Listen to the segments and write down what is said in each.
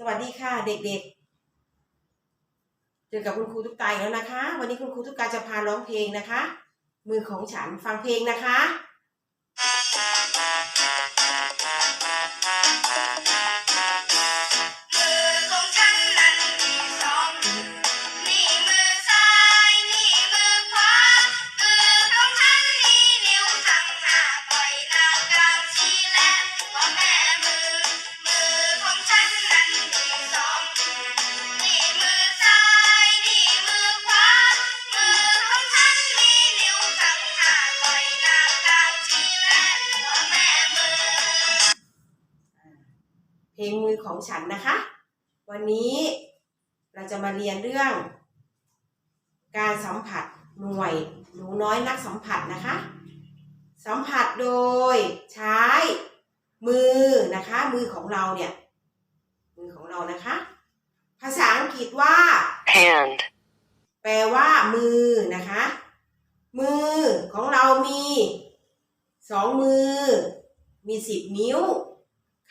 สวัสดีค่ะเด็กๆ เจอกับคุณครูทุกตายแล้วนะคะ วันนี้คุณครูทุกตายจะพาร้องเพลงนะคะ มือของฉันฟังเพลงนะคะ เพลงมือของฉันนะคะ วันนี้เราจะมาเรียนเรื่อง การสัมผัสหน่วยหนูน้อยนักสัมผัสนะคะ สัมผัสโดยใช้มือนะคะ มือของเราเนี่ย มือของเรานะคะ ภาษาอังกฤษว่า hand, แปลว่ามือนะคะ มือของเรามีสองมือ มีสิบนิ้ว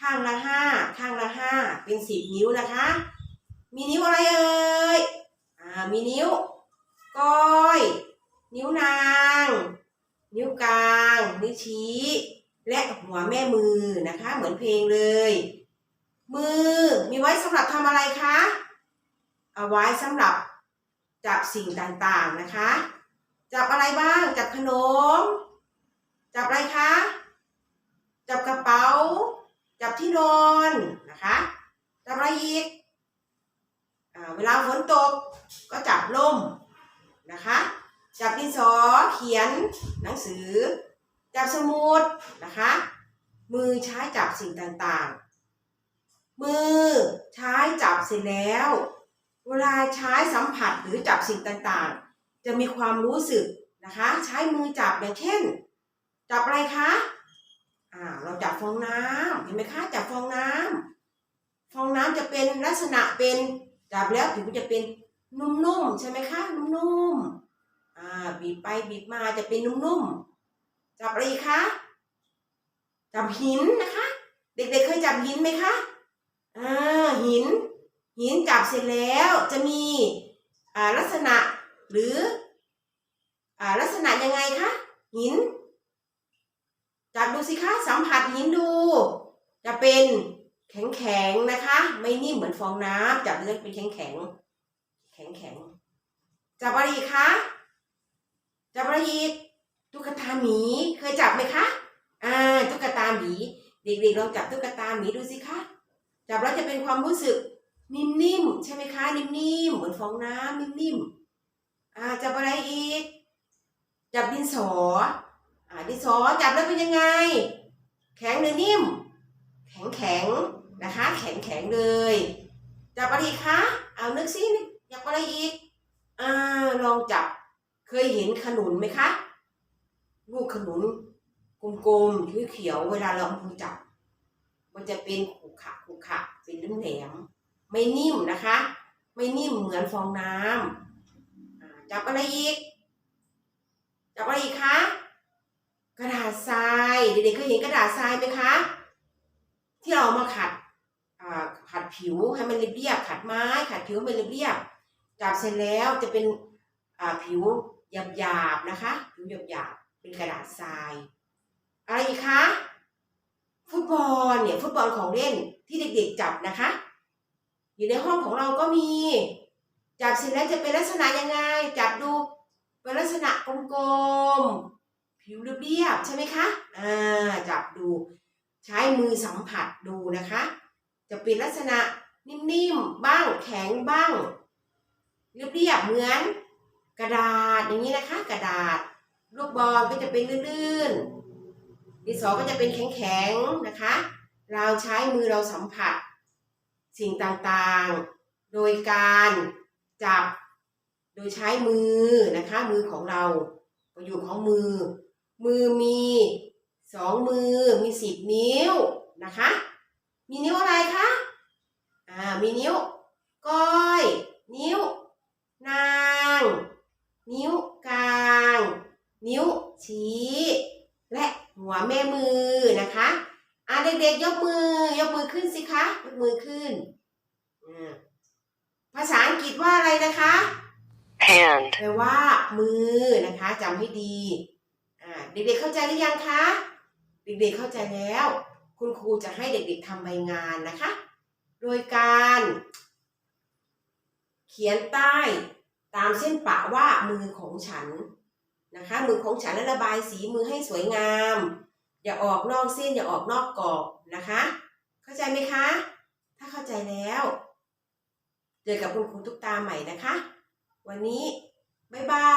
ข้างละห้าข้างละห้าเป็นสิบนิ้วนะคะ มีนิ้วอะไรเอ่ยอ่ามีนิ้วก้อย นิ้วนาง นิ้วกลาง นิ้วชี้ และหัวแม่มือนะคะ เหมือนเพลงเลย มือมีไว้สำหรับทำอะไรคะเอาไว้สำหรับจับสิ่งต่างๆนะคะ จับอะไรบ้างจับขนม จับอะไรคะ จับกระเป๋า จับที่นอนนะคะจับอะไรอีกเวลาฝนตกก็จับล่มนะคะ จับดินสอเขียนหนังสือ จับสมุดนะคะ มือใช้จับสิ่งต่างๆ มือใช้จับเสร็จแล้ว เวลาใช้สัมผัสหรือจับสิ่งต่างๆ จะมีความรู้สึกนะคะ ใช้มือจับอย่างเช่น จับอะไรคะ อ่า เราจับฟองน้ำเห็นไหมคะจับฟองน้ำฟองน้ำจะเป็นลักษณะเป็นจับแล้วผิวจะเป็นนุ่มๆใช่ไหมคะนุ่มๆอ่าบีบไปบีบมาจะเป็นนุ่มๆจับอะไรคะจับหินนะคะ เด็กๆเคยจับหินไหมคะอ่าหิน หินจับเสร็จแล้วจะมีอ่าลักษณะหรืออ่าลักษณะยังไงคะหิน ดูสิคะสัมผัสหินดู จะเป็นแข็งแข็งๆนะคะ ไม่นิ่มเหมือนฟองน้ำจับเลือเป็นแข็งแข็งแข็งแข็งๆจับอะไรอีกคะจับอะไรอีกตุ๊กตาหมีเคยจับไหมคะอ่าตุ๊กตาหมีเด็กๆลองจับตุ๊กตาหมีดูสิคะจับแล้วจะเป็นความรู้สึกนิ่มๆใช่ไหมคะ นิ่มๆเหมือนฟองน้ำนิ่มๆอ่าจับอะไรอีกจับดินสอ อ่าดินสอจับแล้วเป็นยังไง แข็งหรือนิ่ม แข็งแข็งนะคะ แข็งแข็งเลยจับอะไรอีกคะเอานึกซิอยากอะไรอีกอ่าลองจับเคยเห็นขนุนไหมคะลูกขนุนกลมๆเขียวๆเวลาเราเอามือจับ มันจะเป็นขรุขะขรุขะเป็นแหลมไม่นิ่มนะคะ ไม่นิ่มเหมือนฟองน้ำจับอะไรอีกจับอะไรอีกคะ กระดาษทรายเด็กๆเคยเห็นกระดาษทรายไหมคะ ที่เรามาขัดอ่าขัดผิวให้มันเรียบๆขัดไม้ขัดผิวให้มันเรียบๆจับเสร็จแล้วจะเป็นอ่าผิวหยาบๆนะคะผิวหยาบๆเป็นกระดาษทราย อะไรอีกคะฟุตบอลเนี่ยฟุตบอลของเล่นที่เด็กๆจับนะคะ อยู่ในห้องของเราก็มี จับเสร็จแล้วจะเป็นลักษณะยังไง จับดูเป็นลักษณะกลมๆ ผิวเรียบๆใช่ไหมคะอ่าจับดูใช้มือสัมผัสดูนะคะ จะเป็นลักษณะนิ่มๆบ้างแข็งบ้าง เรียบๆเหมือน กระดาษอย่างนี้นะคะ กระดาษลูกบอลก็จะเป็นลื่นๆดินสอก็จะเป็นแข็งๆนะคะ เราใช้มือเราสัมผัส สิ่งต่างๆ โดยการจับโดยใช้มือนะคะ มือของเราประโยชน์ของมือ มือมีสองมือมีสิบนิ้วนะคะ มีนิ้วอะไรคะ อ่า มีนิ้ว ก้อย นิ้ว นาง นิ้วกลาง นิ้วชี้ และหัวแม่มือนะคะ อ่าเด็กๆยกมือ ยกมือขึ้นสิคะ ยกมือขึ้นอืมภาษาอังกฤษว่าอะไรนะคะ hand, แปลว่ามือนะคะจำให้ดี อ่าเด็กๆเข้าใจหรือยังคะ เด็กๆเข้าใจแล้ว คุณครูจะให้เด็กๆทำใบงานนะคะ โดยการ เขียนใต้ตามเส้นปะว่ามือของฉันนะคะ มือของฉันและระบายสีมือให้สวยงาม อย่าออกนอกเส้นอย่าออกนอกกรอบนะคะ เข้าใจไหมคะ ถ้าเข้าใจแล้วเจอกับคุณครูทุกตาใหม่นะคะ วันนี้ บ๊ายบา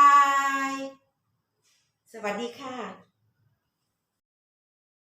ย สวัสดีค่ะ